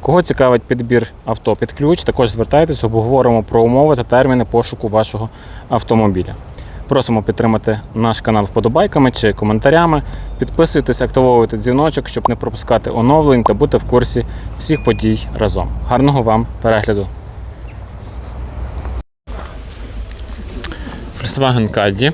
Кого цікавить підбір авто під ключ, також звертайтесь, обговоримо про умови та терміни пошуку вашого автомобіля. Просимо підтримати наш канал вподобайками чи коментарями. Підписуйтесь, активовуйте дзвіночок, щоб не пропускати оновлень та бути в курсі всіх подій разом. Гарного вам перегляду! Volkswagen Caddy.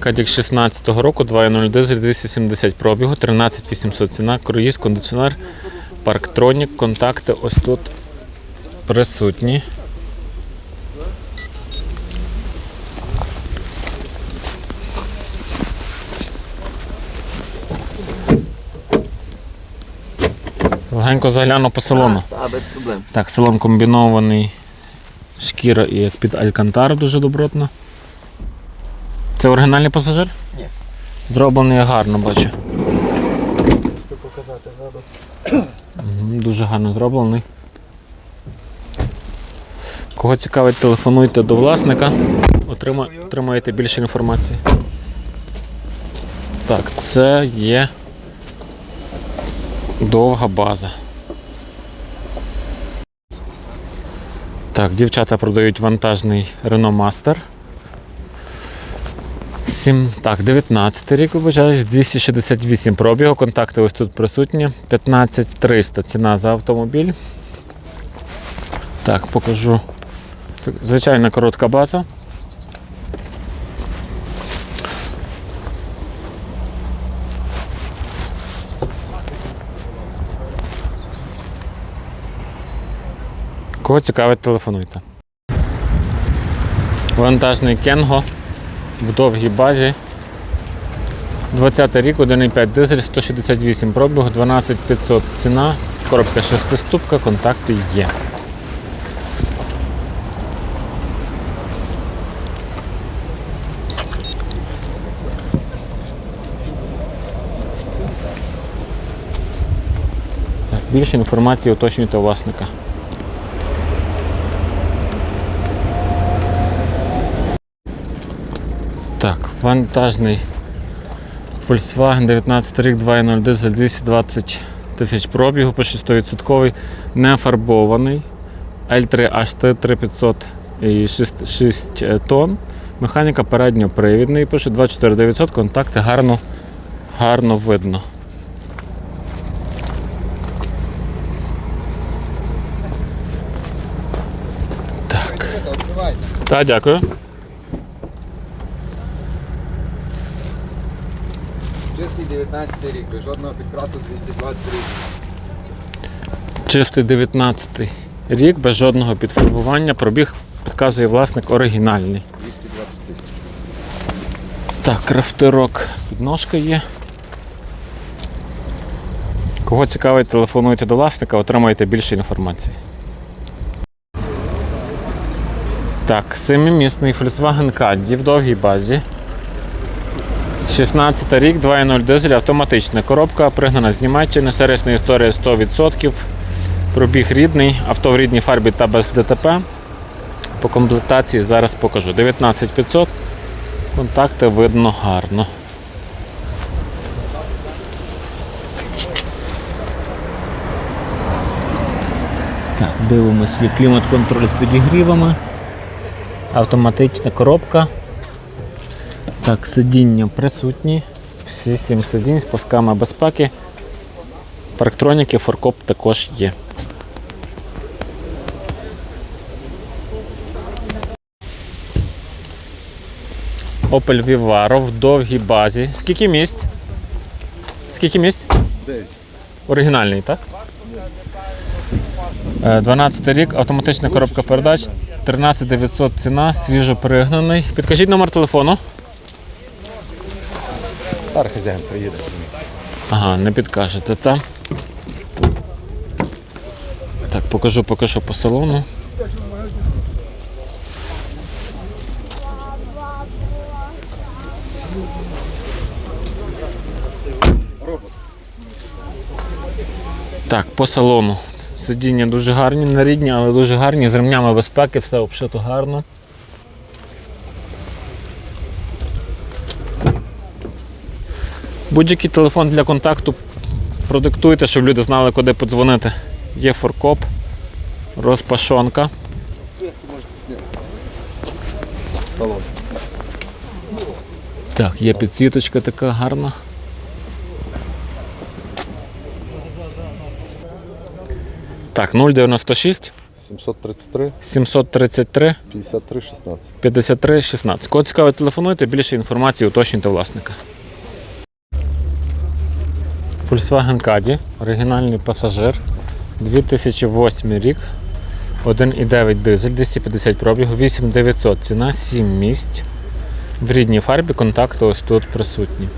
Кадік 16 року, 2.0 дизель, 270 пробігу, 13800 ціна, круїз, кондиціонер, парктронік, контакти ось тут присутні. Легенько загляну по салону. Та, без проблем. Так, салон комбінований. Шкіра і як під Алькантару дуже добротно. Це оригінальний пасажир? Ні. Зроблений гарно, бачу. Можете показати ззаду. Дуже гарно зроблений. Кого цікавить, телефонуйте до власника, отрима, отримаєте більше інформації. Так, це є довга база. Так, дівчата продають вантажний Renault Master. 7, так, 19 рік, вибачаюсь, 268 пробігу, контакти ось тут присутні. 15300 ціна за автомобіль. Так, покажу. Звичайна коротка база. Кого цікавить, телефонуйте. Вантажний Кенго в довгій базі. 20 рік, 1,5 дизель, 168 пробігу, 12500 ціна, коробка 6-ступка, контакти є. Більше інформації уточнюйте власника. Так, вантажний Volkswagen 19 рік 2.0 дизель 220 тисяч пробігу по 6% не фарбований. L3 HT 3500 і 6, 6 тонн. Механіка передньопривідний, пише 24900, контакти гарно, гарно видно. Так. Так, дякую. Чистий 19 рік, без жодного підкрасу 220 рік. Чистий 19 рік, без жодного підфарбування. Пробіг підказує власник оригінальний. 220 тисяч. Так, крафтерок підножка є. Кого цікавить, телефонуйте до власника, отримаєте більше інформації. Так, семимісний Volkswagen Caddy в довгій базі. 16 рік, 2.0 дизель, автоматична коробка, пригнана з Німеччини, сервісна історія 100%. Пробіг рідний, авто в рідній фарбі та без ДТП. По комплектації зараз покажу. 19500. Контакти видно гарно. Так, дивимося, клімат-контроль з підігрівами. Автоматична коробка. Так, сидіння присутні. Всі сім сидінь з пасками безпеки. Парктроніки, форкоп також є. Opel Vivaro в довгій базі. Скільки місць? Скільки місць? 9. Оригінальний, так? Е, 12 рік, автоматична коробка передач, 13900 ціна, свіжо пригнаний. Підкажіть номер телефону. Зараз хазяїн приїде. Ага, не підкажете, так? покажу поки що по салону. Так, по салону. Сидіння дуже гарні, не рідні, але дуже гарні, з ремнями безпеки, все обшито гарно. Будь-який телефон для контакту продиктуйте, щоб люди знали, куди подзвонити. Є форкоп, розпашонка. Салон. Так, є підсвіточка така гарна. Так, 096 733 733 53 16. 53 16. Кого цікаво, телефонуйте, більше інформації уточнюйте власника. Volkswagen Caddy, оригінальний пасажир, 2008 рік, 1,9 дизель, 250 пробігу, 8900 ціна, 7 місць. В рідній фарбі контакти ось тут присутні.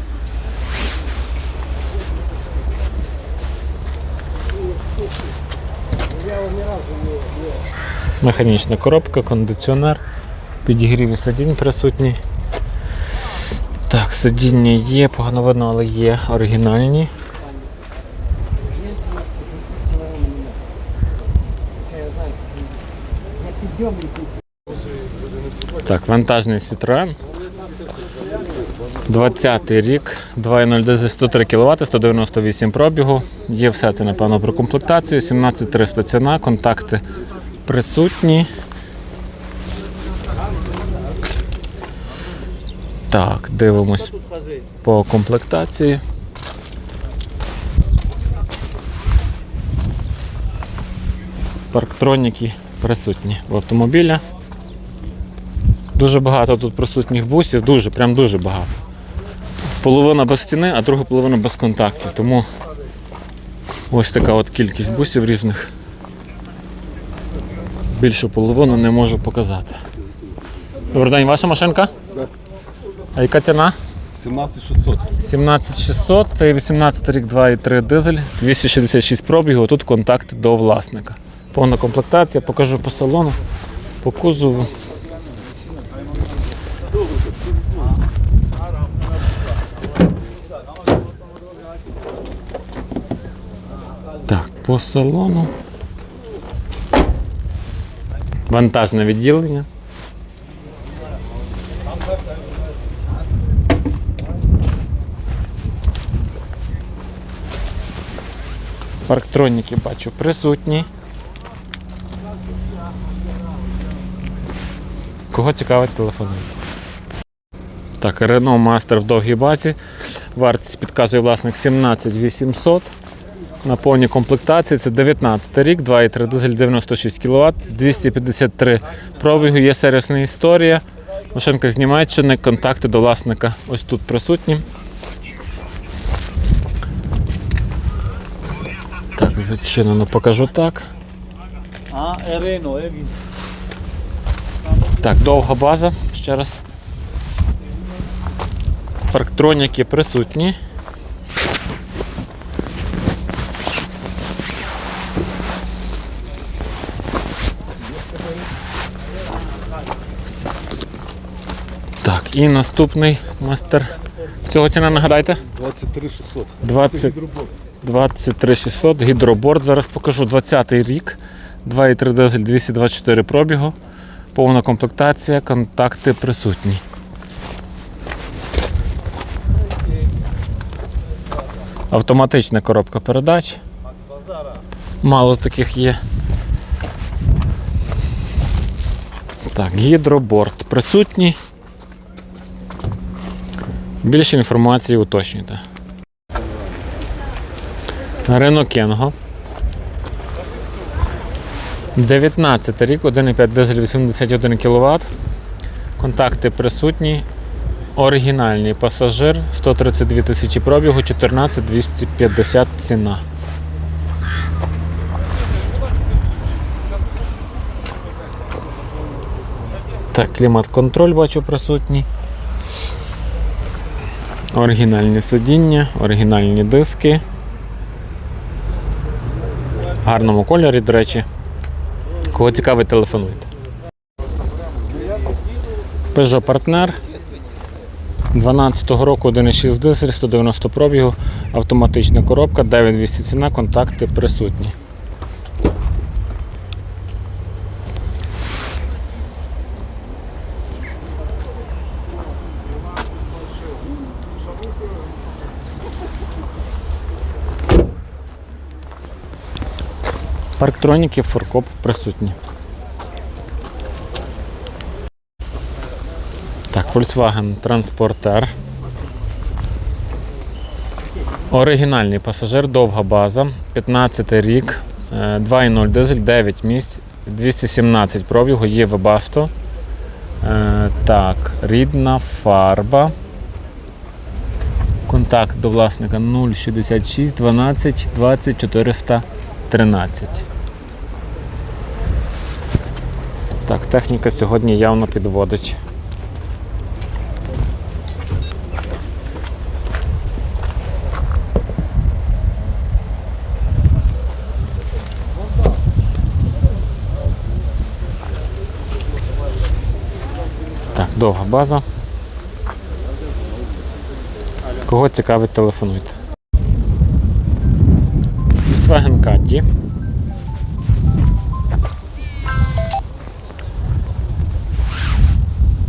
Механічна коробка, кондиціонер, підігрів і сидінь присутній. Так, сидіння є, погано видно, але є оригінальні. Так, вантажний Citroen. 20 й рік, 2.0 дизель 103 кВт, 198 пробігу. Є все це, напевно, про комплектацію. 17300 ціна, контакти присутні. Так, дивимось по комплектації. Парктроніки присутні в автомобіля. Дуже багато тут присутніх бусів, дуже, прям дуже багато. Половина без стіни, а друга половина без контактів. Тому ось така от кількість бусів різних. Більшу половину не можу показати. Добрий день, ваша машинка? А яка ціна? 17600. 17600, це 18 рік 2,3 дизель, 266 пробігу, тут контакт до власника. Повна комплектація, покажу по салону, по кузову. Так, по салону. Вантажне відділення. Парктроніки бачу присутні. Кого цікавить телефон? Так, Renault Master в довгій базі. Вартість підказує власник 17 800. На повній комплектації це 19 рік, 2,3 дизель 96 кВт, 253 пробігу, є сервісна історія. Машинка з Німеччини, контакти до власника ось тут присутні. Так, зачинено покажу так. А, Ерено, е, він. Так, довга база. Ще раз. Парктроніки присутні. Так, і наступний мастер. Цього ціна нагадайте? 23 600. 20, 23 600, гідроборд. Зараз покажу 20-й рік. 2,3 дизель 224 пробігу. Повна комплектація, контакти присутні. Автоматична коробка передач. Мало таких є. Так, гідроборд присутній. Більше інформації уточнюйте. Рено Кенго. 19 рік, 1,5 дизель 81 кВт. Контакти присутні. Оригінальний пасажир 132 тисячі пробігу, 14 250 ціна. Так, клімат-контроль бачу присутній. Оригінальні сидіння, оригінальні диски. В гарному кольорі, до речі. Кого цікавить, телефонуйте. Peugeot партнер 12-го року 1,6 дизель, 190 пробігу, автоматична коробка, 9200 ціна, контакти присутні. Парктроніки, форкоп присутні. Так, Volkswagen Transporter. Оригінальний пасажир, довга база, 15 рік, е, 2.0 дизель, 9 місць, 217 пробігу, є Webasto. Е, Так, рідна фарба. Контакт до власника 066 12 20 413. Так, техніка сьогодні явно підводить. Так, довга база. Кого цікавить, телефонуйте. Volkswagen Caddy.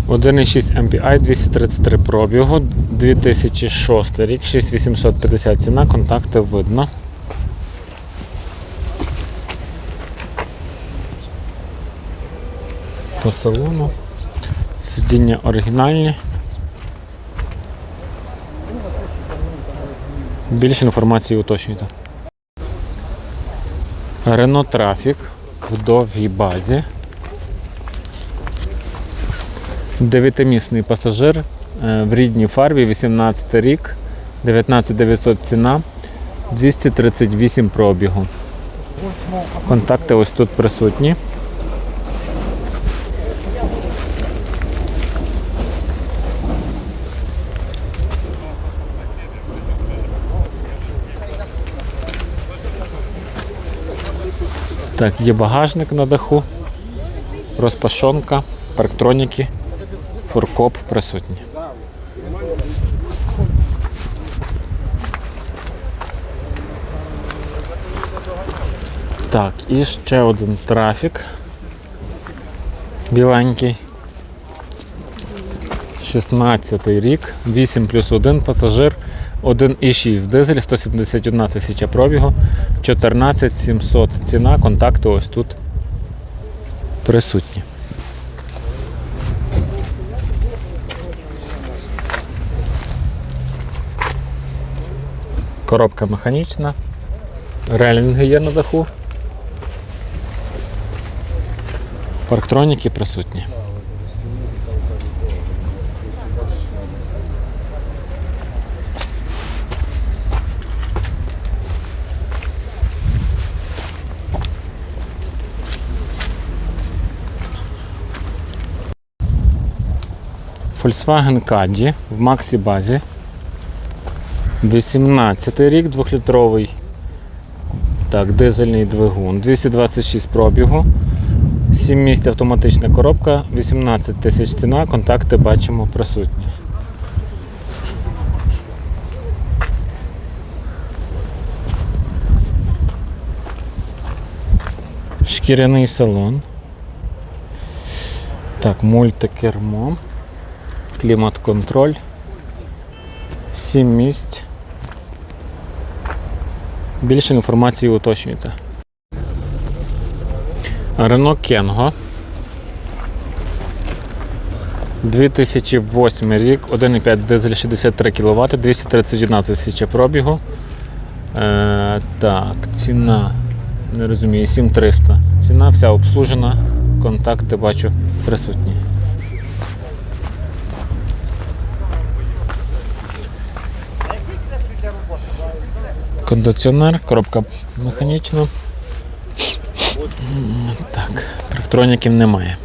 1,6 MPI 233 пробігу, 2006 рік, 6850 ціна, контакти видно. По салону. Сидіння оригінальні. Більше інформації уточнюйте. Renault Traffic в довгій базі. Дев'ятимісний пасажир е, в рідній фарбі, 18 рік, 19900 ціна, 238 пробігу. Контакти ось тут присутні. Так, є багажник на даху, розпашонка, парктроніки, фуркоп присутні. Так, і ще один трафік. Біленький. 16 рік, 8 плюс 1 пасажир, 1,6 дизель, 171 тисяча пробігу, 14 700 ціна, контакти ось тут присутні. Коробка механічна, релінги є на даху. Парктроніки присутні. Volkswagen Caddy в Максі базі. 18 рік, 2-літровий так, дизельний двигун, 226 пробігу, 7 місць автоматична коробка, 18 тисяч ціна, контакти бачимо присутні. Шкіряний салон. Так, мультикермо, клімат-контроль, 7 місць. Більше інформації уточнюйте. Renault Kengo. 2008 рік, 1,5 дизель 63 кВт, 231 тисяча пробігу. Е, так, ціна, не розумію, 7300. Ціна вся обслужена, контакти бачу присутні. Кондиціонер, коробка механічна. Так, електроніків немає.